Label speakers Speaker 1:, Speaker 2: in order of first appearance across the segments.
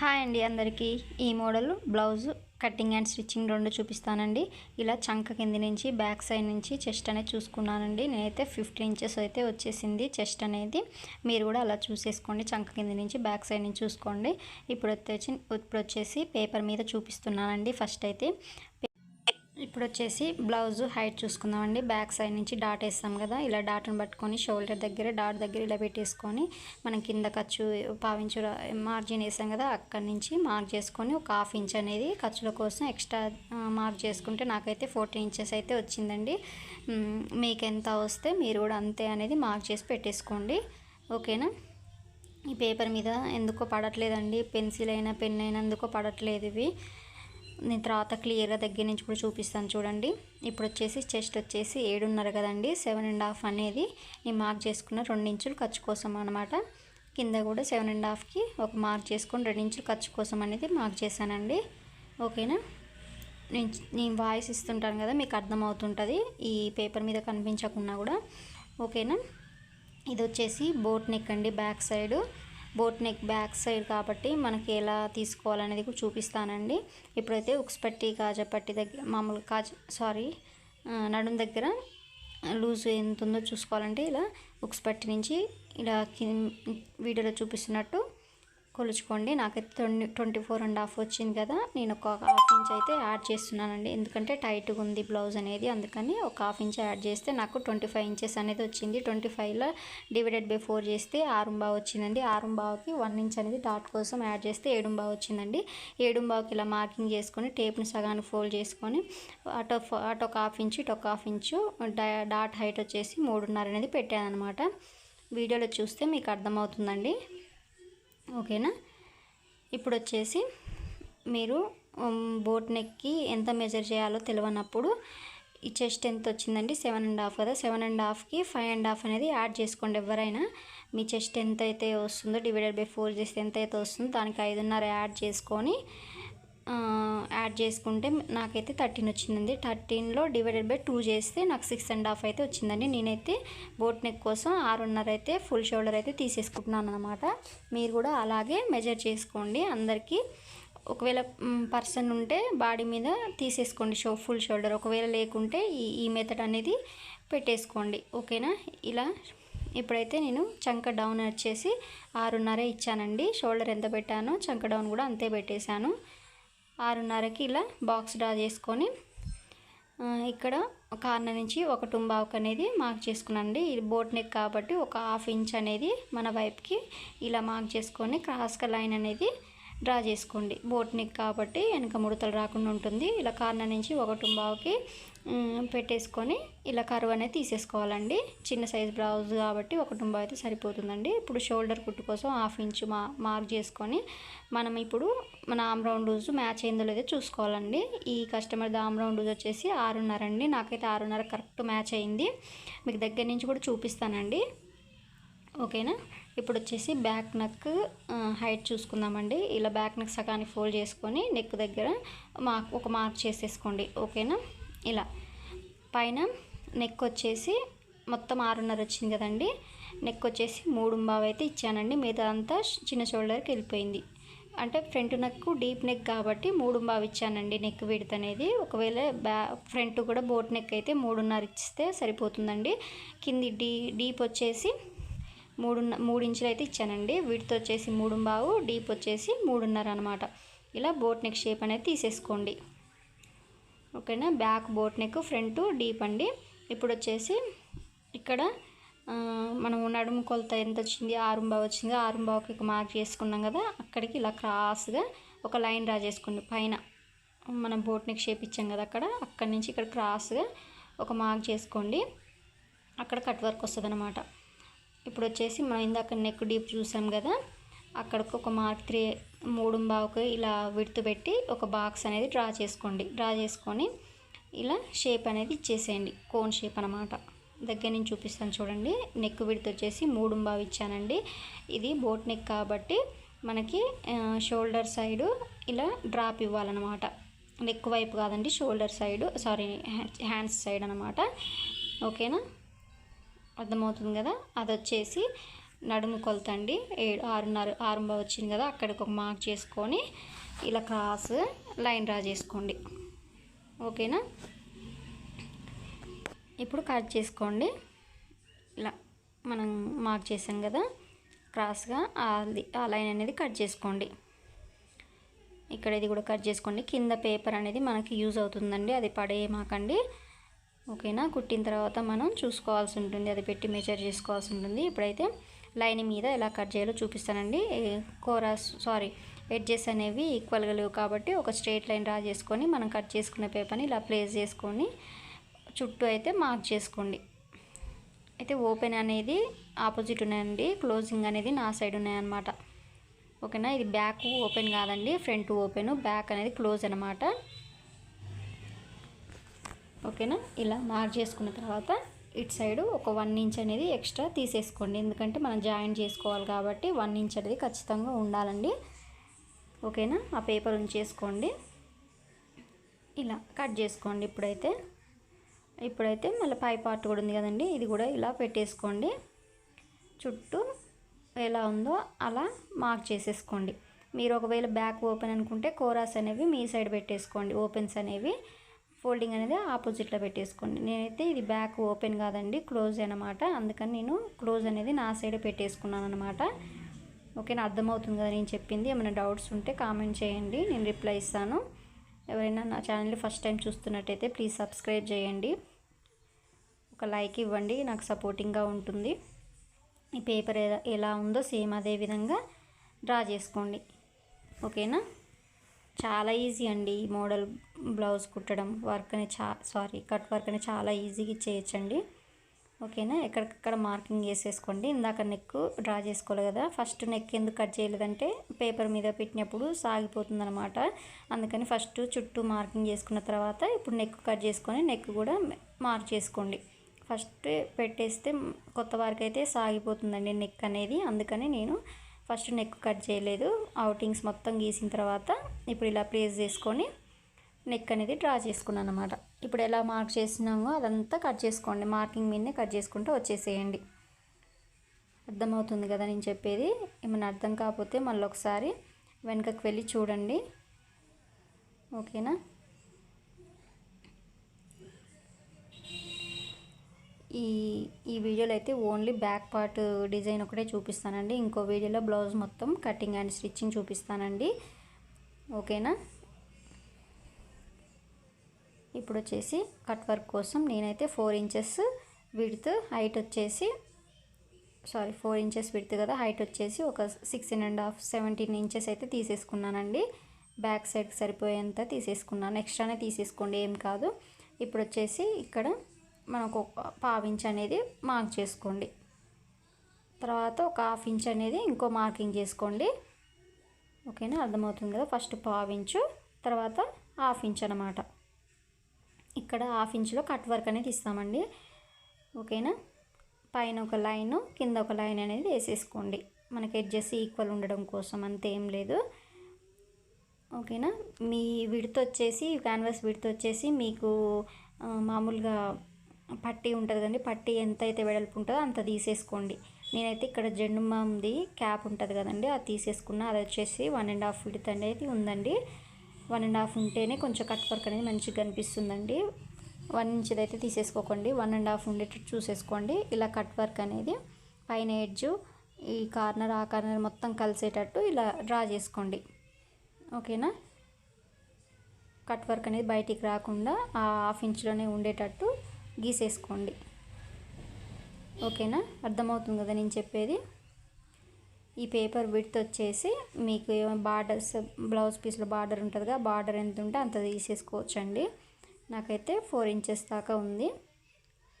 Speaker 1: Hi అండి అందరికీ. ఈ model blouse cutting and stitching రెండు చూపిస్తానండి. ఇలా చంక కింది నుంచి బ్యాక్ సైడ్ నుంచి చెస్ట్ అనేది చూసుకున్నానండి. నేనైతే ఫిఫ్టీన్ ఇంచెస్ అయితే వచ్చేసింది చెస్ట్ అనేది. మీరు కూడా అలా చూసేసుకోండి. చంక కింది నుంచి బ్యాక్ సైడ్ నుంచి చూసుకోండి. ఇప్పుడు వచ్చేసి ఇప్పుడు వచ్చేసి పేపర్ మీద చూపిస్తున్నానండి ఫస్ట్ అయితే. ఇప్పుడు వచ్చేసి బ్లౌజ్ హైట్ చూసుకుందామండి. బ్యాక్ సైడ్ నుంచి డాట్ వేస్తాం కదా ఇలా డాట్ను పట్టుకొని షోల్డర్ దగ్గర డాట్ దగ్గర ఇలా పెట్టేసుకొని మనం కింద ఖర్చు పావించు మార్జిన్ వేసాం కదా అక్కడి నుంచి మార్క్ చేసుకొని ఒక హాఫ్ ఇంచ్ అనేది ఖర్చుల కోసం ఎక్స్ట్రా మార్క్ చేసుకుంటే నాకైతే ఫోర్టీన్ ఇంచెస్ అయితే వచ్చిందండి. మీకు ఎంత వస్తే మీరు కూడా అంతే అనేది మార్క్ చేసి పెట్టేసుకోండి. ఓకేనా? ఈ పేపర్ మీద ఎందుకో పడట్లేదండి. పెన్సిల్ అయినా పెన్ అయినా ఎందుకో పడట్లేదు ఇవి. నేను తర్వాత క్లియర్గా దగ్గర నుంచి కూడా చూపిస్తాను చూడండి. ఇప్పుడు వచ్చేసి చెస్ట్ వచ్చేసి ఏడున్నర కదండి. సెవెన్ అండ్ హాఫ్ అనేది నేను మార్క్ చేసుకున్న రెండు ఇంచులు ఖర్చు కోసం అనమాట కింద కూడా సెవెన్ అండ్ హాఫ్కి ఒక మార్క్ చేసుకొని రెండు ఇంచులు ఖర్చు కోసం అనేది మార్క్ చేశానండి. ఓకేనా? నేను నేను వాయిస్ ఇస్తుంటాను కదా మీకు అర్థమవుతుంటుంది ఈ పేపర్ మీద కనిపించకుండా కూడా. ఓకేనా? ఇది వచ్చేసి బోట్ నెక్ అండి back side boat neck back side కాబట్టి మనకి ఎలా తీసుకోవాలనేది కూడా చూపిస్తానండి. ఇప్పుడైతే ఉక్స్ పట్టి కాజా పట్టి దగ్గర మామూలు కాజ సారీ నడుం దగ్గర లూజ్ ఎంత ఉందో చూసుకోవాలంటే ఇలా ఉక్స్ పట్టి నుంచి ఇలా వీడియోలో చూపిస్తున్నట్టు కొలుచుకోండి. నాకైతే twenty twenty four and half వచ్చింది కదా నేను ఒక హాఫ్ ఇంచ్ అయితే యాడ్ చేస్తున్నానండి. ఎందుకంటే టైట్గా ఉంది బ్లౌజ్ అనేది అందుకని ఒక హాఫ్ ఇంచ్ యాడ్ చేస్తే నాకు ట్వంటీ ఫైవ్ ఇంచెస్ అనేది వచ్చింది. ట్వంటీ ఫైవ్లో డివైడెడ్ బై ఫోర్ చేస్తే ఆరుంబా వచ్చిందండి. ఆరుంబావుకి వన్ ఇంచ్ అనేది డాట్ కోసం యాడ్ చేస్తే ఏడుంబా వచ్చిందండి. ఏడుంబావుకి ఇలా మార్కింగ్ చేసుకొని టేప్ని సగానికి ఫోల్డ్ చేసుకొని అటు అటు ఒక హాఫ్ ఇంచు ఇటు ఒక హాఫ్ ఇంచు డాట్ హైట్ వచ్చేసి మూడున్నర అనేది పెట్టాను అనమాట వీడియోలో చూస్తే మీకు అర్థమవుతుందండి. ఓకేనా? ఇప్పుడు వచ్చేసి మీరు బోట్ నెక్కి ఎంత మెజర్ చేయాలో తెలియనప్పుడు ఈ చెస్ట్ ఎంత వచ్చిందండి సెవెన్ అండ్ హాఫ్ కదా? సెవెన్ అండ్ హాఫ్కి ఫైవ్ అండ్ హాఫ్ అనేది యాడ్ చేసుకోండి ఎవరైనా. మీ చెస్ట్ ఎంత అయితే వస్తుందో డివైడెడ్ బై ఫోర్ చేస్తే ఎంత అయితే వస్తుందో దానికి ఐదున్నర యాడ్ చేసుకొని యాడ్ చేసుకుంటే నాకైతే థర్టీన్ వచ్చిందండి. థర్టీన్లో డివైడెడ్ బై టూ చేస్తే నాకు సిక్స్ అండ్ హాఫ్ అయితే వచ్చిందండి. నేనైతే బోట్ నెక్ కోసం ఆరున్నర అయితే ఫుల్ షోల్డర్ అయితే తీసేసుకుంటున్నాను అనమాట మీరు కూడా అలాగే మెజర్ చేసుకోండి. అందరికీ ఒకవేళ పర్సన్ ఉంటే బాడీ మీద తీసేసుకోండి షో ఫుల్ షోల్డర్ ఒకవేళ లేకుంటే ఈ ఈ మెథడ్ అనేది పెట్టేసుకోండి. ఓకేనా? ఇలా ఇప్పుడైతే నేను చంక డౌన్ వచ్చేసి ఆరున్నర ఇచ్చానండి. షోల్డర్ ఎంత పెట్టానో చంక డౌన్ కూడా అంతే పెట్టేశాను. ఆరున్నరకి ఇలా బాక్స్ డ్రా చేసుకొని ఇక్కడ కార్నర్ నుంచి ఒక టుంబాక్ అనేది మార్క్ చేసుకున్నానండి. ఇది బోట్ నెక్ కాబట్టి ఒక హాఫ్ ఇంచ్ అనేది మన వైపుకి ఇలా మార్క్ చేసుకొని క్రాస్గా లైన్ అనేది డ్రా చేసుకోండి. బోట్నిక్ కాబట్టి వెనక ముడతలు రాకుండా ఉంటుంది. ఇలా కార్నర్ నుంచి ఒక టుంబావుకి పెట్టేసుకొని ఇలా కరువు అనేది తీసేసుకోవాలండి. చిన్న సైజ్ బ్లౌజ్ కాబట్టి ఒక టుంబా అయితే సరిపోతుందండి. ఇప్పుడు షోల్డర్ కుట్టు కోసం హాఫ్ ఇంచ్ మా మార్క్ చేసుకొని మనం ఇప్పుడు మన ఆమ్ రౌండ్ లూజ్ మ్యాచ్ అయిందో లేదో చూసుకోవాలండి. ఈ కస్టమర్ ఆమ్ రౌండ్ లూజ్ వచ్చేసి ఆరున్నర అండి నాకైతే ఆరున్నర కరెక్ట్ మ్యాచ్ అయింది. మీకు దగ్గర నుంచి కూడా చూపిస్తానండి. ఓకేనా? ఇప్పుడు వచ్చేసి బ్యాక్ నెక్ హైట్ చూసుకుందామండి. ఇలా బ్యాక్ నెక్ సగానికి ఫోల్డ్ చేసుకొని నెక్ దగ్గర మార్క్ ఒక మార్క్ చేసేసుకోండి. ఓకేనా? ఇలా. పైన నెక్ వచ్చేసి మొత్తం ఆరున్నర వచ్చింది కదండి. నెక్ వచ్చేసి మూడు బావ్ అయితే ఇచ్చానండి. మిగతా అంతా చిన్న షోల్డర్కి వెళ్ళిపోయింది. అంటే ఫ్రంట్ నెక్ డీప్ నెక్ కాబట్టి మూడు బావ్ ఇచ్చానండి నెక్ విడత అనేది. ఒకవేళ బ్యా ఫ్రంట్ కూడా బోట్ నెక్ అయితే మూడున్నర ఇస్తే సరిపోతుందండి. కింది డీ డీప్ వచ్చేసి మూడు మూడు ఇంచులు అయితే ఇచ్చానండి. వీటితో వచ్చేసి మూడు బావు డీప్ వచ్చేసి మూడున్నర అనమాట ఇలా బోట్ నెక్ షేప్ అనేది తీసేసుకోండి. ఓకేనా? Back boat neck front deep అండి. ఇప్పుడు వచ్చేసి ఇక్కడ మనం నడుము కొలత ఎంత వచ్చింది? ఆరుంబావు వచ్చింది. ఆరుంబావుకి ఒక మార్క్ చేసుకున్నాం కదా అక్కడికి ఇలా క్రాస్గా ఒక లైన్ డ్రా చేసుకోండి. పైన మనం బోట్ నెక్ షేప్ ఇచ్చాం కదా అక్కడ అక్కడి నుంచి ఇక్కడ క్రాస్గా ఒక మార్క్ చేసుకోండి. అక్కడ కట్ వర్క్ వస్తుంది అనమాట ఇప్పుడు వచ్చేసి మనం ఇందాక నెక్ డీప్ చూసాం కదా అక్కడికి ఒక మార్క్ త్రీ మూడు బావుకి ఇలా విడుతు పెట్టి ఒక బాక్స్ అనేది డ్రా చేసుకోండి. డ్రా చేసుకొని ఇలా షేప్ అనేది ఇచ్చేసేయండి. కోన్ షేప్ అనమాట దగ్గర నుంచి చూపిస్తాను చూడండి. నెక్ విడుతు వచ్చేసి మూడు బావు ఇచ్చానండి. ఇది బోట్ నెక్ కాబట్టి మనకి షోల్డర్ సైడు ఇలా డ్రాప్ ఇవ్వాలన్నమాట. నెక్ వైపు కాదండి shoulder side sorry hands side అనమాట ఓకేనా అర్థమవుతుంది కదా? అది వచ్చేసి నడుము కొలత అండి ఏడు ఆరున్నర ఆరు వచ్చింది కదా అక్కడికి ఒక మార్క్ చేసుకొని ఇలా క్రాస్ లైన్ డ్రా చేసుకోండి. ఓకేనా? ఇప్పుడు కట్ చేసుకోండి. ఇలా మనం మార్క్ చేసాం కదా క్రాస్గా అది ఆ లైన్ అనేది కట్ చేసుకోండి. ఇక్కడ ఇది కూడా కట్ చేసుకోండి. కింద పేపర్ అనేది మనకి యూజ్ అవుతుందండి. అది పడేయమాకండి ఓకేనా? కుట్టిన తర్వాత మనం చూసుకోవాల్సి ఉంటుంది. అది పెట్టి మెజర్ చేసుకోవాల్సి ఉంటుంది. ఇప్పుడైతే లైన్ మీద ఎలా కట్ చేయాలో చూపిస్తానండి. కోరాస్ సారీ ఎడ్జెస్ అనేవి ఈక్వల్గా లేవు కాబట్టి ఒక స్ట్రేట్ లైన్ డ్రా చేసుకొని మనం కట్ చేసుకున్న పేపర్ని ఇలా ప్లేస్ చేసుకొని చుట్టూ అయితే మార్క్ చేసుకోండి. అయితే ఓపెన్ అనేది ఆపోజిట్ ఉన్నాయండి. క్లోజింగ్ అనేది నా సైడ్ ఉన్నాయన్నమాట. ఓకేనా? ఇది బ్యాక్ ఓపెన్ కాదండి. ఫ్రంట్ ఓపెన్ బ్యాక్ అనేది క్లోజ్ అనమాట ఓకేనా? ఇలా మార్క్ చేసుకున్న తర్వాత ఇటు సైడ్ ఒక వన్ ఇంచ్ అనేది ఎక్స్ట్రా తీసేసుకోండి. ఎందుకంటే మనం జాయిన్ చేసుకోవాలి కాబట్టి వన్ ఇంచ్ అనేది ఖచ్చితంగా ఉండాలండి. ఓకేనా? ఆ పేపర్ ఉంచేసుకోండి. ఇలా కట్ చేసుకోండి ఇప్పుడైతే. ఇప్పుడైతే మళ్ళీ పై పార్ట్ కూడా ఉంది కదండి ఇది కూడా ఇలా పెట్టేసుకోండి. చుట్టూ ఎలా ఉందో అలా మార్క్ చేసేసుకోండి. మీరు ఒకవేళ బ్యాక్ ఓపెన్ అనుకుంటే కోరాస్ అనేవి మీ సైడ్ పెట్టేసుకోండి ఓపెన్స్ అనేవి. ఫోల్డింగ్ అనేది ఆపోజిట్లో పెట్టేసుకోండి. నేనైతే ఇది బ్యాక్ ఓపెన్ కాదండి క్లోజ్ అనమాట అందుకని నేను క్లోజ్ అనేది నా సైడ్ పెట్టేసుకున్నాను అనమాట ఓకేనా? అర్థమవుతుంది కదా నేను చెప్పింది? ఏమైనా డౌట్స్ ఉంటే కామెంట్ చేయండి నేను రిప్లై ఇస్తాను. ఎవరైనా నా ఛానల్ ఫస్ట్ టైం చూస్తున్నట్టయితే ప్లీజ్ సబ్స్క్రైబ్ చేయండి. ఒక లైక్ ఇవ్వండి నాకు సపోర్టింగ్గా ఉంటుంది. ఈ పేపర్ ఎలా ఎలా ఉందో సేమ్ అదే విధంగా డ్రా చేసుకోండి. ఓకేనా? చాలా ఈజీ అండి ఈ మోడల్ బ్లౌజ్ కుట్టడం. వర్క్ అని చా సారీ కట్ వర్క్ అని చాలా ఈజీగా చేయొచ్చండి. ఓకేనా? ఎక్కడికక్కడ మార్కింగ్ వేసేసుకోండి ఇందాక నెక్ డ్రా చేసుకోవాలి కదా. ఫస్ట్ నెక్ ఎందుకు కట్ చేయలేదంటే పేపర్ మీద పెట్టినప్పుడు సాగిపోతుంది అనమాట అందుకని ఫస్ట్ చుట్టూ మార్కింగ్ చేసుకున్న తర్వాత ఇప్పుడు నెక్ కట్ చేసుకొని నెక్ కూడా మార్క్ చేసుకోండి. ఫస్ట్ పెట్టేస్తే కొత్త వారికి అయితే సాగిపోతుందండి నెక్ అనేది. అందుకని నేను ఫస్ట్ నెక్ కట్ చేయలేదు. అవుటింగ్స్ మొత్తం గీసిన తర్వాత ఇప్పుడు ఇలా ప్లేస్ చేసుకొని నెక్ అనేది డ్రా చేసుకున్నాను అనమాట ఇప్పుడు ఎలా మార్క్ చేసినామో అదంతా కట్ చేసుకోండి. మార్కింగ్ మీదనే కట్ చేసుకుంటూ వచ్చేసేయండి. అర్థమవుతుంది కదా నేను చెప్పేది? ఏమైనా అర్థం కాకపోతే మళ్ళీ ఒకసారి వెనకకు వెళ్ళి చూడండి. ఓకేనా ఈ ఈ వీడియోలో అయితే ఓన్లీ బ్యాక్ పార్ట్ డిజైన్ ఒకటే చూపిస్తానండి. ఇంకో వీడియోలో బ్లౌజ్ మొత్తం కటింగ్ అండ్ స్టిచ్చింగ్ చూపిస్తానండి. ఓకేనా? ఇప్పుడు వచ్చేసి కట్ వర్క్ కోసం నేనైతే ఫోర్ ఇంచెస్ విడ్త్ హైట్ వచ్చేసి సారీ ఫోర్ ఇంచెస్ విడ్త్ కదా హైట్ వచ్చేసి ఒక six and half seventeen inches అయితే తీసేసుకున్నానండి. బ్యాక్ సైడ్కి సరిపోయేంత తీసేసుకున్నాను. ఎక్స్ట్రానే తీసేసుకోండి ఏం కాదు. ఇప్పుడు వచ్చేసి ఇక్కడ మనకు పావు ఇంచ్ అనేది మార్క్ చేసుకోండి. తర్వాత ఒక హాఫ్ ఇంచ్ అనేది ఇంకో మార్కింగ్ చేసుకోండి. ఓకేనా? అర్థమవుతుంది కదా? ఫస్ట్ పావు ఇంచు తర్వాత హాఫ్ ఇంచ్ అనమాట ఇక్కడ హాఫ్ ఇంచ్లో కట్ వర్క్ అనేది ఇస్తామండి. ఓకేనా? పైన ఒక లైన్ కింద ఒక లైన్ అనేది వేసేసుకోండి. మనకి ఎడ్జెస్ ఈక్వల్ ఉండడం కోసం అంతే ఏం లేదు. ఓకేనా? మీ విడత వచ్చేసి క్యాన్వాస్ విడత వచ్చేసి మీకు మామూలుగా పట్టీ ఉంటుంది కదండి పట్టీ ఎంత అయితే వెడల్పు ఉంటుందో అంత తీసేసుకోండి. నేనైతే ఇక్కడ జెండుమాంది క్యాప్ ఉంటుంది కదండి అది తీసేసుకున్నా. అది వచ్చేసి వన్ అండ్ హాఫ్ విడత్ అనేది ఉందండి. వన్ అండ్ హాఫ్ ఉంటేనే కొంచెం కట్ వర్క్ అనేది మంచిగా కనిపిస్తుందండి. వన్ ఇంచ్ది అయితే తీసేసుకోకండి. వన్ అండ్ హాఫ్ ఉండేటట్టు చూసేసుకోండి. ఇలా కట్ వర్క్ అనేది పైన ఎడ్జ్ ఈ కార్నర్ ఆ కార్నర్ మొత్తం కలిసేటట్టు ఇలా డ్రా చేసుకోండి. ఓకేనా? కట్ వర్క్ అనేది బయటికి రాకుండా ఆ హాఫ్ ఇంచ్లోనే ఉండేటట్టు గీసేసుకోండి. ఓకేనా? అర్థమవుతుంది కదా నేను చెప్పేది? ఈ పేపర్ విడ్త్ వచ్చేసి మీకు బార్డర్స్ బ్లౌజ్ పీస్లో బార్డర్ ఉంటుందిగా బార్డర్ ఎంత ఉంటే అంత తీసేసుకోవచ్చండి. నాకైతే ఫోర్ ఇంచెస్ దాకా ఉంది.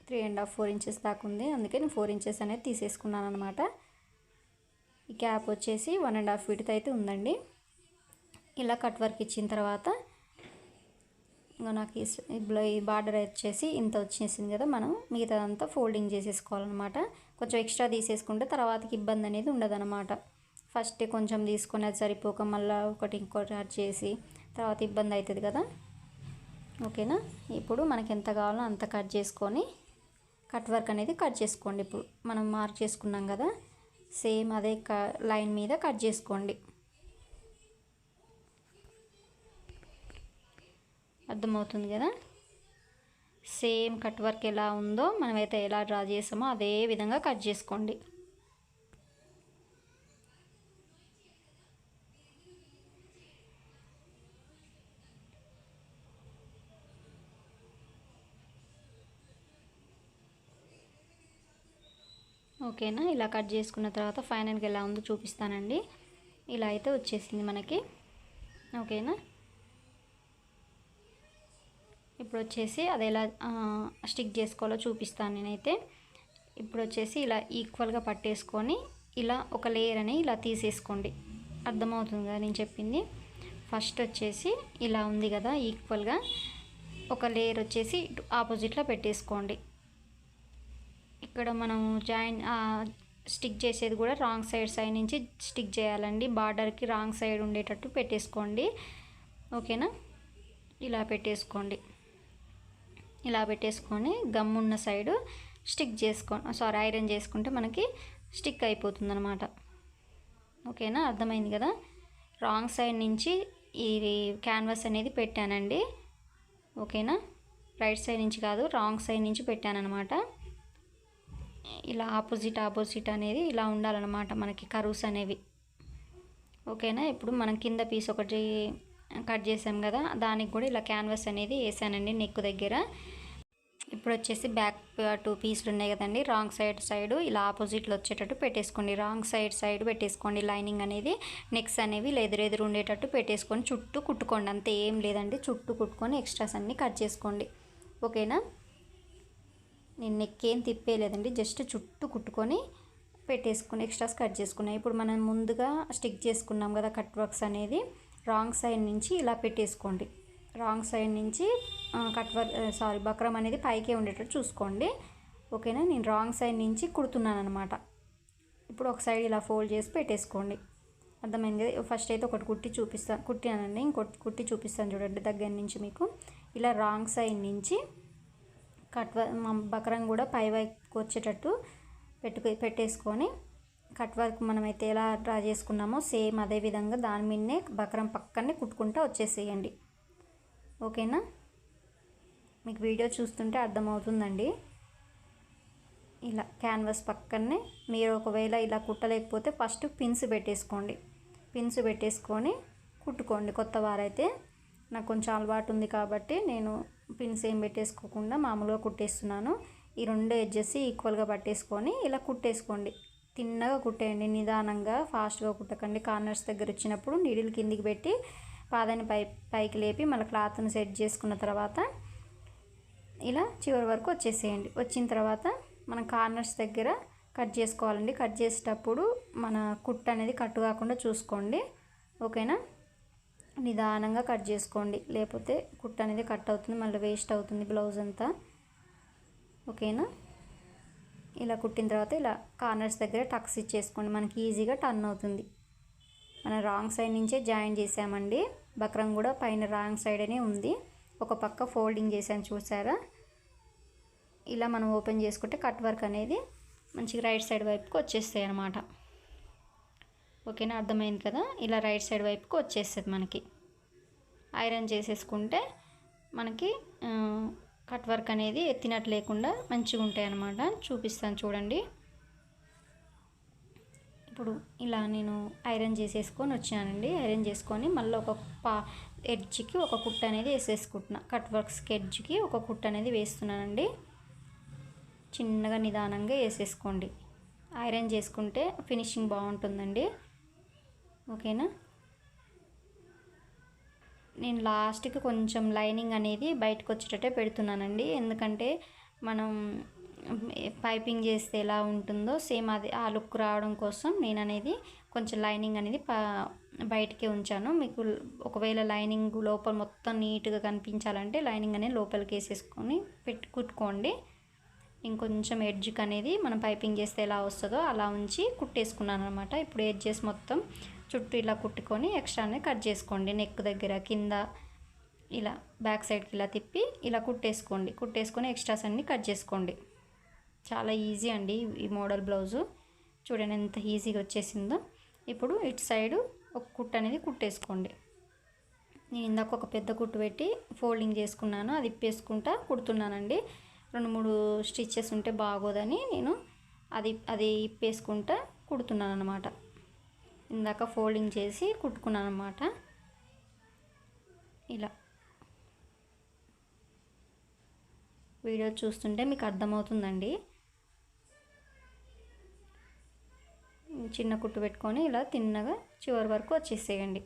Speaker 1: Three and half four inches దాకా ఉంది. అందుకే నేను ఫోర్ ఇంచెస్ అనేది తీసేసుకున్నాను అనమాట ఈ క్యాప్ వచ్చేసి వన్ అండ్ హాఫ్ విడ్త్ అయితే ఉందండి. ఇలా కట్ వర్క్ ఇచ్చిన తర్వాత ఇంకా నాకు ఈ బార్డర్ వచ్చేసి ఇంత వచ్చేసింది కదా మనం మిగతాదంతా ఫోల్డింగ్ చేసేసుకోవాలన్నమాట. కొంచెం ఎక్స్ట్రా తీసేసుకుంటే తర్వాతకి ఇబ్బంది అనేది ఉండదన్నమాట. ఫస్ట్ కొంచెం తీసుకొని అది సరిపోక మళ్ళీ ఒకటి ఇంకోటి యాడ్ చేసి తర్వాత ఇబ్బంది అవుతుంది కదా. ఓకేనా? ఇప్పుడు మనకి ఎంత కావాలో అంత కట్ చేసుకొని కట్ వర్క్ అనేది కట్ చేసుకోండి. ఇప్పుడు మనం మార్క్ చేసుకున్నాం కదా సేమ్ అదే క లైన్ మీద కట్ చేసుకోండి. అర్థమవుతుంది కదా? సేమ్ కట్ వర్క్ ఎలా ఉందో మనమైతే ఎలా డ్రా చేసామో అదే విధంగా కట్ చేసుకోండి. ఓకేనా ఇలా కట్ చేసుకున్న తర్వాత ఫైనల్గా ఎలా ఉందో చూపిస్తానండి. ఇలా అయితే వచ్చేసింది మనకి. ఓకేనా ఇప్పుడు వచ్చేసి అది ఎలా స్టిక్ చేసుకోవాలో చూపిస్తాను నేనైతే. ఇప్పుడు వచ్చేసి ఇలా ఈక్వల్గా పట్టేసుకొని ఇలా ఒక లేయర్ అని ఇలా తీసేసుకోండి. అర్థమవుతుంది కదా నేను చెప్పింది? ఫస్ట్ వచ్చేసి ఇలా ఉంది కదా ఈక్వల్గా ఒక లేయర్ వచ్చేసి ఆపోజిట్లో పెట్టేసుకోండి. ఇక్కడ మనం జాయిన్ స్టిక్ చేసేది కూడా రాంగ్ సైడ్ సైడ్ నుంచి స్టిక్ చేయాలండి. బార్డర్కి రాంగ్ సైడ్ ఉండేటట్టు పెట్టేసుకోండి. ఓకేనా? ఇలా పెట్టేసుకోండి. ఇలా పెట్టేసుకొని గమ్ ఉన్న సైడు స్టిక్ చేసుకో సారీ ఐరన్ చేసుకుంటే మనకి స్టిక్ అయిపోతుంది అనమాట ఓకేనా? అర్థమైంది కదా? రాంగ్ సైడ్ నుంచి ఇది క్యాన్వాస్ అనేది పెట్టానండి. ఓకేనా? రైట్ సైడ్ నుంచి కాదు రాంగ్ సైడ్ నుంచి పెట్టానమాట ఇలా ఆపోజిట్ ఆపోజిట్ అనేది ఇలా ఉండాలన్నమాట మనకి కరువుస్ అనేవి. ఓకేనా? ఇప్పుడు మనం కింద పీస్ ఒకటి కట్ చేసాం కదా దానికి కూడా ఇలా క్యాన్వాస్ అనేది వేసానండి నెక్ దగ్గర. ఇప్పుడు వచ్చేసి బ్యాక్ టూ పీసులు ఉన్నాయి కదండి రాంగ్ సైడ్ సైడ్ ఇలా ఆపోజిట్లో వచ్చేటట్టు పెట్టేసుకోండి. రాంగ్ సైడ్ సైడ్ పెట్టేసుకోండి లైనింగ్ అనేది నెక్స్ అనేవి ఎదురెదురు ఉండేటట్టు పెట్టేసుకొని చుట్టూ కుట్టుకోండి అంతే ఏం లేదండి. చుట్టూ కుట్టుకొని ఎక్స్ట్రాస్ అన్నీ కట్ చేసుకోండి. ఓకేనా? నేను నెక్ ఏం తిప్పేయలేదండి జస్ట్ చుట్టూ కుట్టుకొని పెట్టేసుకుని ఎక్స్ట్రాస్ కట్ చేసుకున్నాను ఇప్పుడు మనం ముందుగా స్టిక్ చేసుకున్నాం కదా కట్ వర్క్స్ అనేది. రాంగ్ సైడ్ నుంచి ఇలా పెట్టేసుకోండి. రాంగ్ సైడ్ నుంచి కట్వర్ సారీ బక్రం అనేది పైకే ఉండేటట్టు చూసుకోండి. ఓకేనా? నేను రాంగ్ సైడ్ నుంచి కుడుతున్నాను అనమాట ఇప్పుడు ఒక సైడ్ ఇలా ఫోల్డ్ చేసి పెట్టేసుకోండి. అర్థమైంది ఫస్ట్ అయితే ఒకటి కుట్టి చూపిస్తాను కుట్టానండి. ఇంకోటి కుట్టి చూపిస్తాను చూడండి దగ్గర నుంచి మీకు. ఇలా రాంగ్ సైడ్ నుంచి కట్ బక్రం కూడా పై వైపుకి వచ్చేటట్టు పెట్టు పెట్టేసుకొని కట్ వర్క్ మనమైతే ఎలా డ్రా చేసుకున్నామో సేమ్ అదే విధంగా దాని మీదనే బక్రం పక్కనే కుట్టుకుంటూ వచ్చేసేయండి. ఓకేనా? మీకు వీడియో చూస్తుంటే అర్థమవుతుందండి. ఇలా క్యాన్వాస్ పక్కనే మీరు ఒకవేళ ఇలా కుట్టలేకపోతే ఫస్ట్ పిన్స్ పెట్టేసుకోండి. పిన్స్ పెట్టేసుకొని కుట్టుకోండి. కొత్త వారైతే నాకు కొంచెం అలవాటు ఉంది కాబట్టి నేను పిన్స్ ఏం పెట్టేసుకోకుండా మామూలుగా కుట్టేస్తున్నాను. ఈ రెండు ఎడ్జెస్ ఈక్వల్గా పట్టేసుకొని ఇలా కుట్టేసుకోండి. తిన్నగా కుట్టేయండి నిదానంగా ఫాస్ట్గా కుట్టకండి. కార్నర్స్ దగ్గర వచ్చినప్పుడు నీడిల్ కిందికి పెట్టి పాదాన్ని పై పైకి లేపి మళ్ళీ క్లాత్ని సెట్ చేసుకున్న తర్వాత ఇలా చివరి వరకు వచ్చేసేయండి. వచ్చిన తర్వాత మనం కార్నర్స్ దగ్గర కట్ చేసుకోవాలండి. కట్ చేసేటప్పుడు మన కుట్ అనేది కట్ కాకుండా చూసుకోండి. ఓకేనా? నిదానంగా కట్ చేసుకోండి. లేకపోతే కుట్ అనేది కట్ అవుతుంది మళ్ళీ వేస్ట్ అవుతుంది బ్లౌజ్ అంతా. ఓకేనా? ఇలా కుట్టిన తర్వాత ఇలా కార్నర్స్ దగ్గర టక్స్ ఇచ్చేసుకోండి. మనకి ఈజీగా టర్న్ అవుతుంది. మనం రాంగ్ సైడ్ నుంచే జాయిన్ చేసామండి బక్రం కూడా పైన రాంగ్ సైడ్ అనే ఉంది. ఒక పక్క ఫోల్డింగ్ చేసాను చూసారా? ఇలా మనం ఓపెన్ చేసుకుంటే కట్ వర్క్ అనేది మంచిగా రైట్ సైడ్ వైపుకి వచ్చేస్తాయి అనమాట ఓకేనా? అర్థమైంది కదా? ఇలా రైట్ సైడ్ వైపుకి వచ్చేస్తుంది మనకి. ఐరన్ చేసేసుకుంటే మనకి కట్ వర్క్ అనేది ఎత్తినట్టు లేకుండా మంచిగా ఉంటాయి అన్నమాట చూపిస్తాను చూడండి. ఇప్పుడు ఇలా నేను ఐరన్ చేసేసుకొని వచ్చానండి. ఐరన్ చేసుకొని మళ్ళీ ఒక పా ఎడ్జ్కి ఒక కుట్ట అనేది వేసేసుకుంటున్నా. కట్ వర్క్స్కి ఎడ్జ్కి ఒక కుట్ట అనేది వేస్తున్నానండి. చిన్నగా నిదానంగా వేసేసుకోండి. ఐరన్ చేసుకుంటే ఫినిషింగ్ బాగుంటుందండి. ఓకేనా? నేను లాస్ట్కి కొంచెం లైనింగ్ అనేది బయటకు వచ్చేటట్టే పెడుతున్నానండి. ఎందుకంటే మనం పైపింగ్ చేస్తే ఎలా ఉంటుందో సేమ్ అది ఆ లుక్ రావడం కోసం నేను అనేది కొంచెం లైనింగ్ అనేది బయటకే ఉంచాను. మీకు ఒకవేళ లైనింగ్ లోపల మొత్తం నీట్గా కనిపించాలంటే లైనింగ్ అనేది లోపలికి వేసేసుకొని పెట్టి కుట్టుకోండి. ఇంకొంచెం ఎడ్జ్కి అనేది మనం పైపింగ్ చేస్తే ఎలా వస్తుందో అలా ఉంచి కుట్టేసుకున్నాను అనమాట ఇప్పుడు ఎడ్జెస్ మొత్తం చుట్టూ ఇలా కుట్టుకొని ఎక్స్ట్రానే కట్ చేసుకోండి. నెక్ దగ్గర కింద ఇలా బ్యాక్ సైడ్కి ఇలా తిప్పి ఇలా కుట్టేసుకోండి. కుట్టేసుకొని ఎక్స్ట్రాస్ అన్నీ కట్ చేసుకోండి. చాలా ఈజీ అండి ఈ మోడల్ బ్లౌజు. చూడండి ఎంత ఈజీగా వచ్చేసిందో. ఇప్పుడు ఇటు సైడు ఒక కుట్టు అనేది కుట్టేసుకోండి. నేను ఇందాక ఒక పెద్ద కుట్టు పెట్టి ఫోల్డింగ్ చేసుకున్నాను. అది ఇప్పేసుకుంటా కుడుతున్నానండి. రెండు మూడు స్టిచ్చెస్ ఉంటే బాగోదని నేను అది అది ఇప్పేసుకుంటా కుడుతున్నాను అనమాట ఇందాక ఫోల్డింగ్ చేసి కుట్టుకున్నాను అనమాట ఇలా. వీడియో చూస్తుంటే మీకు అర్థమవుతుందండి. చిన్న కుట్టు పెట్టుకొని ఇలా తిన్నగా చివరి వరకు వచ్చేసేయండి.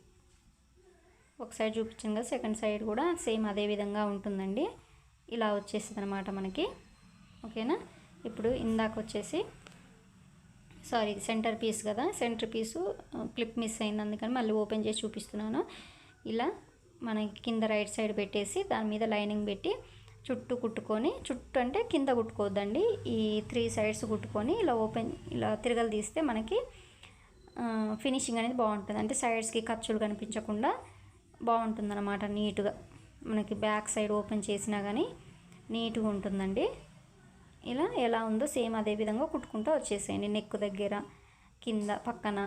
Speaker 1: ఒక సైడ్ చూపించింది కదా సెకండ్ సైడ్ కూడా సేమ్ అదే విధంగా ఉంటుందండి. ఇలా వచ్చేసింది అనమాట మనకి. ఓకేనా? ఇప్పుడు ఇందాక వచ్చేసి సారీ సెంటర్ పీస్ కదా సెంటర్ పీసు క్లిప్ మిస్ అయింది అందుకని మళ్ళీ ఓపెన్ చేసి చూపిస్తున్నాను. ఇలా మనకి కింద రైట్ సైడ్ పెట్టేసి దాని మీద లైనింగ్ పెట్టి చుట్టూ కుట్టుకొని చుట్టూ అంటే కింద కుట్టుకోవద్దండి. ఈ త్రీ సైడ్స్ కుట్టుకొని ఇలా ఓపెన్ ఇలా తిరగలు తీస్తే మనకి ఫినిషింగ్ అనేది బాగుంటుంది. అంటే సైడ్స్కి ఖర్చులు కనిపించకుండా బాగుంటుందన్నమాట నీట్గా మనకి బ్యాక్ సైడ్ ఓపెన్ చేసినా కానీ నీట్గా ఉంటుందండి. ఇలా ఎలా ఉందో సేమ్ అదే విధంగా కుట్టుకుంటూ వచ్చేసేయండి. నెక్ దగ్గర కింద పక్కన.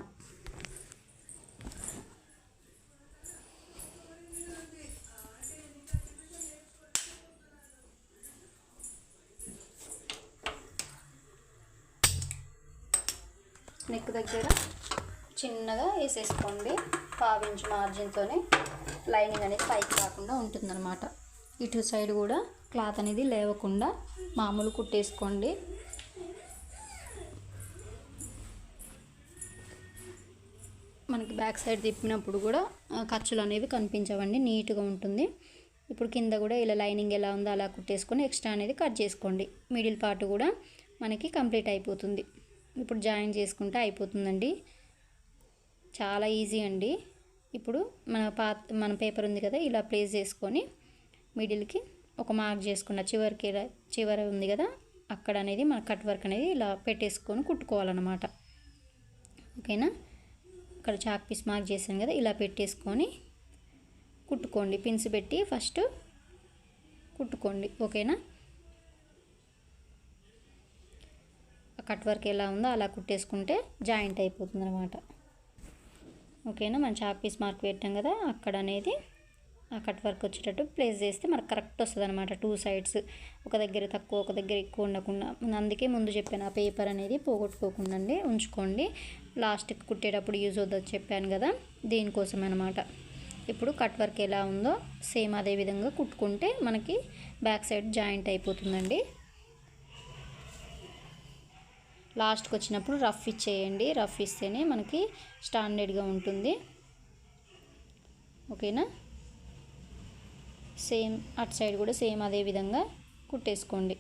Speaker 1: నెక్ దగ్గర చిన్నగా వేసేసుకోండి. పావించు మార్జిన్తోనే లైనింగ్ అనేది పైకి రాకుండా ఉంటుందన్నమాట. ఇటు సైడ్ కూడా క్లాత్ అనేది లేవకుండా మామూలు కుట్టేసుకోండి. మనకి బ్యాక్ సైడ్ తిప్పినప్పుడు కూడా ఖర్చులు అనేవి కనిపించవండి నీట్గా ఉంటుంది. ఇప్పుడు కింద కూడా ఇలా లైనింగ్ ఎలా ఉందో అలా కుట్టేసుకొని ఎక్స్ట్రా అనేది కట్ చేసుకోండి. మిడిల్ పార్ట్ కూడా మనకి కంప్లీట్ అయిపోతుంది. ఇప్పుడు జాయిన్ చేసుకుంటే అయిపోతుందండి. చాలా ఈజీ అండి. ఇప్పుడు మన పాత మన పేపర్ ఉంది కదా ఇలా ప్లేస్ చేసుకొని మిడిల్కి ఒక మార్క్ చేసుకున్న చివరికి చివర ఉంది కదా అక్కడ అనేది మన కట్ వర్క్ అనేది ఇలా పెట్టేసుకొని కుట్టుకోవాలన్నమాట. ఓకేనా? ఇక్కడ చాక్ పీస్ మార్క్ చేశాను కదా ఇలా పెట్టేసుకొని కుట్టుకోండి. పిన్స్ పెట్టి ఫస్ట్ కుట్టుకోండి. ఓకేనా? కట్ వర్క్ ఎలా ఉందో అలా కుట్టేసుకుంటే జాయింట్ అయిపోతుంది అనమాట ఓకేనా? మనం చాక్ పీస్ మార్క్ పెట్టాం కదా అక్కడ అనేది కట్ వర్క్ వచ్చేటట్టు ప్లేస్ చేస్తే మనకు కరెక్ట్ వస్తుంది అనమాట టూ సైడ్స్ ఒక దగ్గర తక్కువ ఒక దగ్గర ఎక్కువ ఉండకుండా. అందుకే ముందు చెప్పాను ఆ పేపర్ అనేది పోగొట్టుకోకుండా అండి ఉంచుకోండి లాస్ట్కి కుట్టేటప్పుడు యూజ్ అవుతుంది చెప్పాను కదా దీనికోసం అనమాట ఇప్పుడు కట్ వర్క్ ఎలా ఉందో సేమ్ అదే విధంగా కుట్టుకుంటే మనకి బ్యాక్ సైడ్ జాయింట్ అయిపోతుందండి. లాస్ట్కి వచ్చినప్పుడు రఫ్ ఇచ్చేయండి. రఫ్ ఇస్తేనే మనకి స్టాండర్డ్గా ఉంటుంది. ఓకేనా? సేమ్ అటు సైడ్ కూడా సేమ్ అదే విధంగా కుట్టేసుకోండి.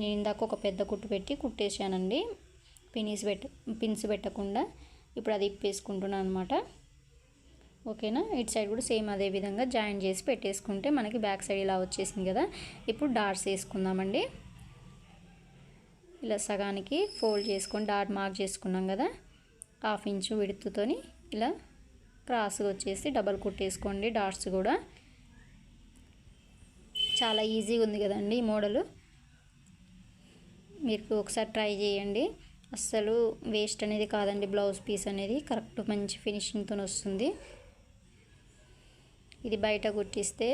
Speaker 1: నేను ఇందాక ఒక పెద్ద కుట్టు పెట్టి కుట్టేశానండి. పినీస్ పెట్ట పిన్స్ పెట్టకుండా ఇప్పుడు అది ఇప్పేసుకుంటున్నాను అనమాట ఓకేనా? ఇటు సైడ్ కూడా సేమ్ అదే విధంగా జాయిన్ చేసి పెట్టేసుకుంటే మనకి బ్యాక్ సైడ్ ఇలా వచ్చేసింది కదా. ఇప్పుడు డాట్స్ వేసుకుందామండి. ఇలా సగానికి ఫోల్డ్ చేసుకొని డాట్ మార్క్ చేసుకున్నాం కదా. హాఫ్ ఇంచు విడుతుతోని ఇలా క్రాస్గా వచ్చేసి డబల్ కుట్టేసుకోండి డాట్స్ కూడా. చాలా ఈజీగా ఉంది కదండి ఈ మోడలు. మీరు ఒకసారి ట్రై చేయండి. అస్సలు వేస్ట్ అనేది కాదండి బ్లౌజ్ పీస్ అనేది కరెక్ట్ మంచి ఫినిషింగ్తో వస్తుంది. ఇది బయట కుట్టిస్తే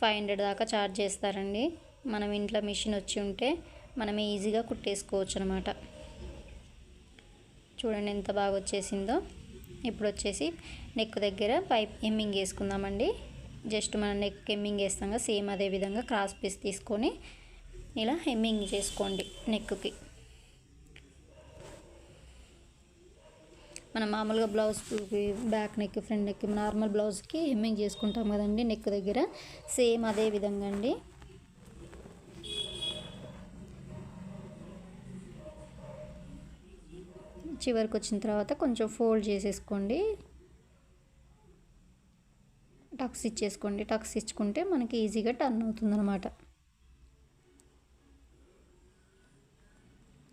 Speaker 1: ఫైవ్ హండ్రెడ్ దాకా ఛార్జ్ చేస్తారండి. మనం ఇంట్లో మిషన్ వచ్చి ఉంటే మనం ఈజీగా కుట్టేసుకోవచ్చు అనమాట చూడండి ఎంత బాగా వచ్చేసిందో. ఇప్పుడు వచ్చేసి నెక్ దగ్గర పైప్ ఎమ్మింగ్ వేసుకుందామండి. జస్ట్ మనం నెక్ హెమ్మింగ్ వేస్తాం కదా సేమ్ అదే విధంగా క్రాస్ పీస్ తీసుకొని ఇలా హెమ్మింగ్ చేసుకోండి నెక్కి మనం మామూలుగా బ్లౌజ్కి back neck front neck normal బ్లౌజ్కి హెమ్మింగ్ చేసుకుంటాం కదండి నెక్ దగ్గర. సేమ్ అదే విధంగా అండి. చివరికి వచ్చిన తర్వాత కొంచెం ఫోల్డ్ చేసేసుకోండి. టక్స్ ఇచ్చేసుకోండి టక్స్ ఇచ్చుకుంటే మనకి ఈజీగా టర్న్ అవుతుందన్నమాట.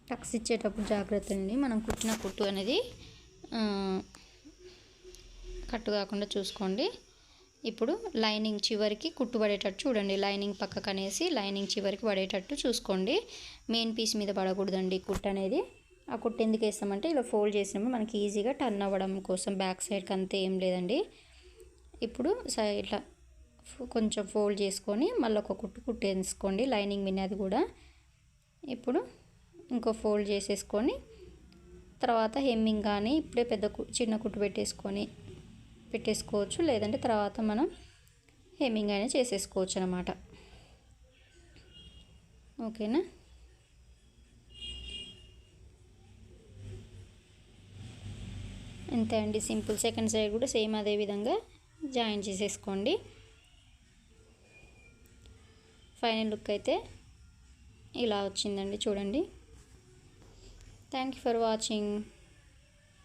Speaker 1: టక్స్ ఇచ్చేటప్పుడు జాగ్రత్త అండి. మనం కుట్టిన కుట్టు అనేది కట్టు కాకుండా చూసుకోండి. ఇప్పుడు లైనింగ్ చివరికి కుట్టు పడేటట్టు చూడండి. లైనింగ్ పక్కకు అనేసి లైనింగ్ చివరికి పడేటట్టు చూసుకోండి. మెయిన్ పీస్ మీద పడకూడదండి కుట్టు అనేది. ఆ కుట్టు ఎందుకు వేస్తామంటే ఇలా ఫోల్డ్ చేసినప్పుడు మనకి ఈజీగా టర్న్ అవ్వడం కోసం బ్యాక్ సైడ్కి అంతే ఏం లేదండి. ఇప్పుడు ఇట్లా కొంచెం ఫోల్డ్ చేసుకొని మళ్ళీ ఒక కుట్టు కుట్టేసుకోండి లైనింగ్ విన్నది కూడా ఇప్పుడు ఇంకో ఫోల్డ్ చేసేసుకొని తర్వాత హెమ్మింగ్ కానీ ఇప్పుడే పెద్ద కు- చిన్న కుట్టు పెట్టేసుకొని పెట్టేసుకోవచ్చు. లేదంటే తర్వాత మనం హెమ్మింగ్ అయినా చేసేసుకోవచ్చు అనమాట ఓకేనా? అంతే అండి. సింపుల్ సెకండ్ సైడ్ కూడా సేమ్ అదే విధంగా జాయిన్ చేసేసుకోండి. ఫైనల్ లుక్ అయితే ఇలా వచ్చిందండి చూడండి. Thank you for watching.